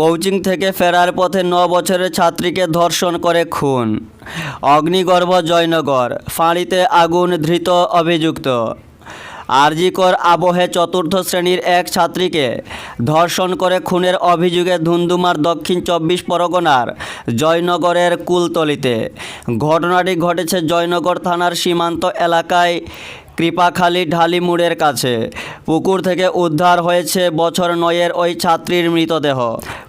Coaching থেকে ফেরার পথে ন বছরের ছাত্রীকে ধর্ষণ করে খুন। অগ্নিগর্ভ জয়নগর, ফাঁড়িতে আগুন ধৃত অভিযুক্ত। আরজিকর আবহে চতুর্থ শ্রেণির এক ছাত্রীকে ধর্ষণ করে খুনের অভিযোগে ধুন্ধুমার দক্ষিণ চব্বিশ পরগনার জয়নগরের কুলতলিতে। ঘটনাটি ঘটেছে জয়নগর থানার সীমান্ত এলাকায় কৃপাখালী ঢালিমুড়ের কাছে। পুকুর থেকে উদ্ধার হয়েছে বছর নয়ের ওই ছাত্রীর মৃতদেহ।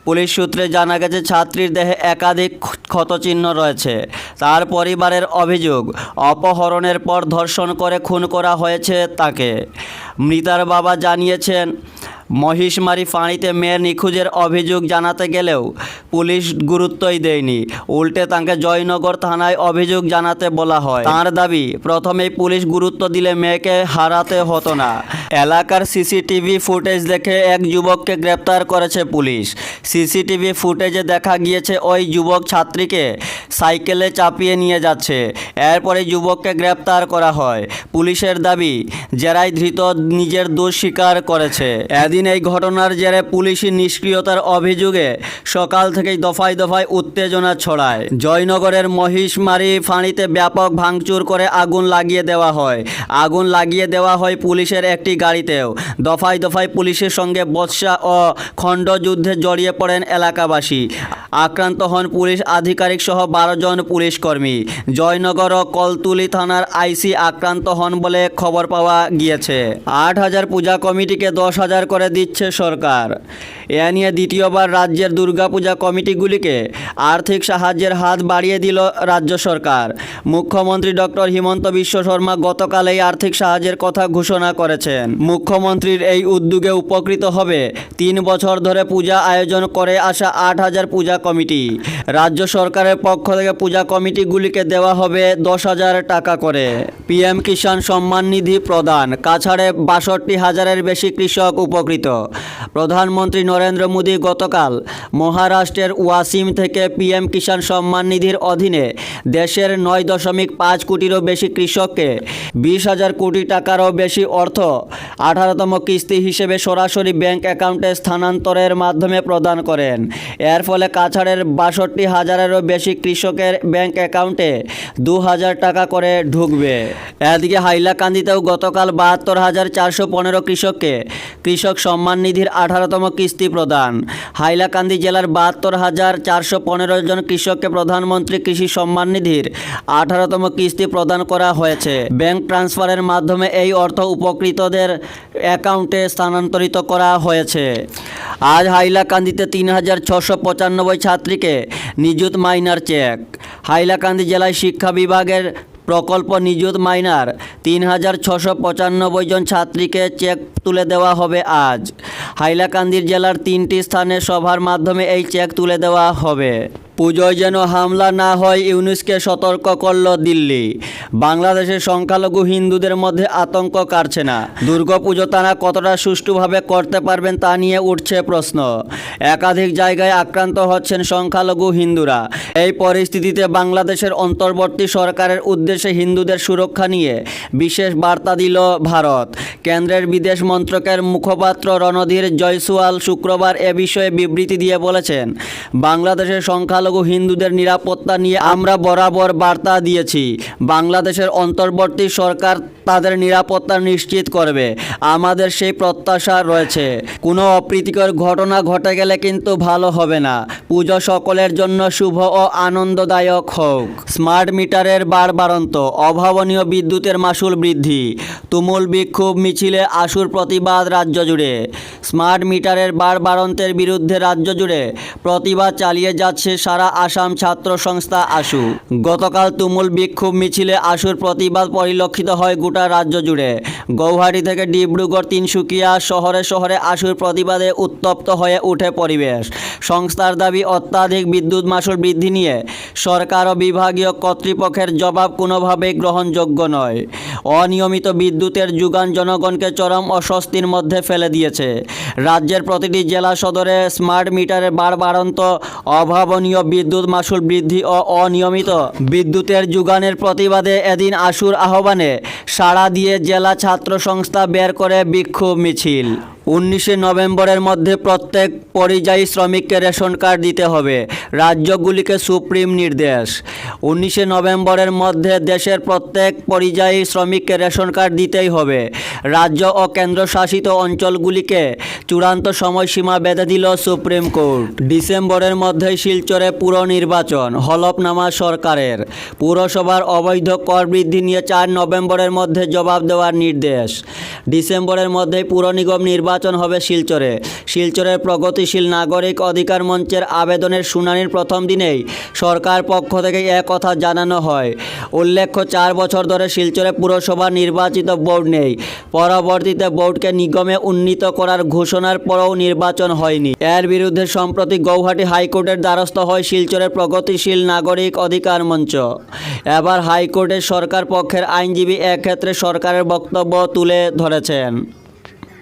পুলিশ সূত্রে জানা গেছে, ছাত্রীর দেহে একাধিক ক্ষতচিহ্ন রয়েছে। তার পরিবারের অভিযোগ, অপহরণের পর ধর্ষণ করে খুন করা হয়েছে তাকে। মৃতার বাবা জানিয়েছেন মহিষমারি ফাঁড়িতে মেয়ের নিখোঁজের অভিযোগ জানাতে গেলেও পুলিশ গুরুত্বই দেয়নি। উল্টে তাঁকে জয়নগর থানায় অভিযোগ জানাতে বলা হয়। তার দাবি, প্রথমেই পুলিশ গুরুত্ব দিলে মেয়েকে হারাতে হতো না। এলাকার সিসিটিভি ফুটেজ দেখে এক যুবককে গ্রেপ্তার করেছে পুলিশ। সিসিটিভি ফুটেজে দেখা গিয়েছে, ওই যুবক ছাত্রীকে সাইকেলে চাপিয়ে নিয়ে যাচ্ছে। এরপরে যুবককে গ্রেপ্তার করা হয়। পুলিশের দাবি, জেরাই ধৃত নিজের দোষ স্বীকার করেছে। এদিন এই ঘটনার জেরে পুলিশি নিষ্ক্রিয়তার অভিযোগে সকাল থেকেই দফায় দফায় উত্তেজনা ছড়ায়। জয়নগরের মহিষমারি ফাঁড়িতে ব্যাপক ভাঙচুর করে আগুন লাগিয়ে দেওয়া হয়। আগুন লাগিয়ে দেওয়া হয় পুলিশের একটি গাড়িতেও। দফায় দফায় পুলিশের সঙ্গে বৎসা ও খণ্ডযুদ্ধে জড়িয়ে পড়েন এলাকাবাসী। আক্রান্ত হন পুলিশ আধিকারিক সহ বারো জন পুলিশ কর্মী। জয়নগর ও কলতুলি থানার আইসি আক্রান্ত হন বলে খবর পাওয়া গিয়েছে। আট হাজার পূজা কমিটিকে দশ হাজার করে দিচ্ছে সরকার। এ নিয়ে দ্বিতীয়বার রাজ্যের দুর্গাপূজা কমিটিগুলিকে আর্থিক সাহায্যের হাত বাড়িয়ে দিল রাজ্য সরকার। মুখ্যমন্ত্রী ডক্টর হিমন্ত বিশ্ব শর্মা গতকাল এই আর্থিক সাহায্যের কথা ঘোষণা করেছেন। মুখ্যমন্ত্রীর এই উদ্যোগে উপকৃত হবে তিন বছর ধরে পূজা আয়োজন করে আসা আট হাজার পূজা কমিটি। রাজ্য সরকারের পক্ষ থেকে পূজা কমিটিগুলিকে দেওয়া হবে দশ হাজার টাকা করে। পিএম কিষাণ সম্মান নিধি প্রদান, কাছাড়ে বাষট্টি হাজারের বেশি কৃষক উপকৃত। প্রধানমন্ত্রী নরেন্দ্র মোদী গতকাল মহারাষ্ট্রের ওয়াসিম থেকে পিএম কিষাণ সম্মান নিধির অধীনে দেশের নয় দশমিক পাঁচ কোটিরও বেশি কৃষককে বিশ হাজার কোটি টাকারও বেশি অর্থ আঠারোতম কিস্তি হিসেবে সরাসরি ব্যাংক অ্যাকাউন্টে স্থানান্তরের মাধ্যমে প্রদান করেন। এর ফলে কাছাড়ের বাষট্টি হাজারেরও বেশি কৃষকের ব্যাংক অ্যাকাউন্টে দু হাজার টাকা করে ঢুকবে। এদিকে হাইলাকান্দিতেও গতকাল বাহাত্তর হাজার চারশো পনেরো কৃষককে কৃষক সম্মান নিধির আঠারোতম কিস্তি প্রদান। হাইলাকান্দি জেলার বাহাত্তর হাজার চারশো পনেরো জন কৃষককে প্রধানমন্ত্রী কৃষি সম্মান নিধির আঠারোতম কিস্তি প্রদান করা হয়েছে। ব্যাংক ট্রান্সফারের মাধ্যমে এই অর্থ উপকৃতদের অ্যাকাউন্টে স্থানান্তরিত করা হয়েছে। আজ হাইলাকান্দিতে তিন হাজার ছশো পঁচানব্বই ছাত্রীকে নিযুত মাইনার চেক। হাইলাকান্দি জেলায় শিক্ষা বিভাগের প্রকল্প নিযুত মাইনার তিন হাজার ছশো পঁচানব্বই জন ছাত্রীকে চেক তুলে দেওয়া হবে আজ। হাইলাকান্দির জেলার তিনটি স্থানে সভার মাধ্যমে এই চেক তুলে দেওয়া হবে। পুজোয় যেন হামলা না হয়, ইউনুসকে সতর্ক করল দিল্লি। বাংলাদেশের সংখ্যালঘু হিন্দুদের মধ্যে আতঙ্ক কাটছে না। দুর্গাপুজো তারা কতটা সুষ্ঠুভাবে করতে পারবেন তা নিয়ে উঠছে প্রশ্ন। একাধিক জায়গায় আক্রান্ত হচ্ছেন সংখ্যালঘু হিন্দুরা। এই পরিস্থিতিতে বাংলাদেশের অন্তর্বর্তী সরকারের উদ্দেশ্যে হিন্দুদের সুরক্ষা নিয়ে বিশেষ বার্তা দিল ভারত। কেন্দ্রের বিদেশ মন্ত্রকের মুখপাত্র রণধীর জয়সওয়াল শুক্রবার এ বিষয়ে বিবৃতি দিয়ে বলেছেন, বাংলাদেশের সংখ্যালঘু হিন্দুদের নিরাপত্তা নিয়ে আমরা বরাবর বার্তা দিয়েছি। বাংলাদেশের অন্তর্বর্তী সরকার তাদের নিরাপত্তা নিশ্চিত করবে। আমাদের সেই প্রত্যাশা রয়েছে। কোনো অপ্রীতিকর ঘটনা ঘটে গেলে কিন্তু ভালো হবে না। পুজো সকলের জন্য শুভ ও আনন্দদায়ক হোক। স্মার্ট মিটারের বাড়বাড়ন্ত অভাবনীয় বিদ্যুতের মাসুল বৃদ্ধি। তুমুল বিক্ষোভ মিছিলে আশুর প্রতিবাদ রাজ্য জুড়ে। স্মার্ট মিটারের বাড়বাড়ন্তের বিরুদ্ধে রাজ্য জুড়ে প্রতিবাদ চালিয়ে যাচ্ছে সারা আসাম ছাত্র সংস্থা আশু গতকাল তুমুল বিক্ষোভ মিছিলে আশুর প্রতিবাদ পরিলক্ষিত হয় গোটা রাজ্য জুড়ে। গৌহাটি থেকে ডিব্রুগড়, তিনসুকিয়া শহরে শহরে আশুর প্রতিবাদে উত্তপ্ত হয়ে উঠে পরিবেশ। সংস্থার দাবি, অত্যাধিক বিদ্যুৎ মাসুল বৃদ্ধি নিয়ে সরকার ও বিভাগীয় কর্তৃপক্ষের জবাব কোনোভাবেই গ্রহণযোগ্য নয়। অনিয়মিত বিদ্যুতের যোগান জনগণকে চরম অস্বস্তির মধ্যে ফেলে দিয়েছে। রাজ্যের প্রতিটি জেলা সদরে স্মার্ট মিটারের বাড়বাড়ন্ত অভাবনীয় বিদ্যুৎ মাসুল বৃদ্ধি ও অনিয়মিত বিদ্যুতের যোগানের প্রতিবাদে এদিন আশুর আহ্বানে সাড়া দিয়ে জেলা ছাত্র সংস্থা বের করে বিক্ষোভ মিছিল। উনিশে নভেম্বরের মধ্যে প্রত্যেক পরিযায়ী শ্রমিককে রেশন কার্ড দিতে হবে, রাজ্যগুলিকে সুপ্রিম নির্দেশ। উনিশে নভেম্বরের মধ্যে দেশের প্রত্যেক পরিযায়ী শ্রমিককে রেশন কার্ড দিতেই হবে। রাজ্য ও কেন্দ্রশাসিত অঞ্চলগুলিকে চূড়ান্ত সময়সীমা বেঁধে দিল সুপ্রিম কোর্ট। ডিসেম্বরের মধ্যেই শিলচরে পুর নির্বাচন হলফনামা সরকারের। পুরসভার অবৈধ কর বৃদ্ধি নিয়ে চার নভেম্বরের মধ্যে জবাব দেওয়ার নির্দেশ। ডিসেম্বরের মধ্যেই পুর নিগম নির্বাচন হবে শিলচরে। শিলচরের প্রগতিশীল নাগরিক অধিকার মঞ্চের আবেদনের শুনানির প্রথম দিনেই সরকার পক্ষ থেকে কথা জানানো হয়। উল্লেখ্য, চার বছর ধরে শিলচরে পুরসভা নির্বাচিত বোর্ড নেই। পরবর্তীতে বোর্ডকে নিগমে উন্নীত করার ঘোষণার পরেও নির্বাচন হয়নি। এর বিরুদ্ধে সম্প্রতি গৌহাটি হাইকোর্টের দ্বারস্থ হয় শিলচরের প্রগতিশীল নাগরিক অধিকার মঞ্চ। এবার হাইকোর্টের সরকার পক্ষের আইনজীবী এক্ষেত্রে সরকারের বক্তব্য তুলে ধরেছেন।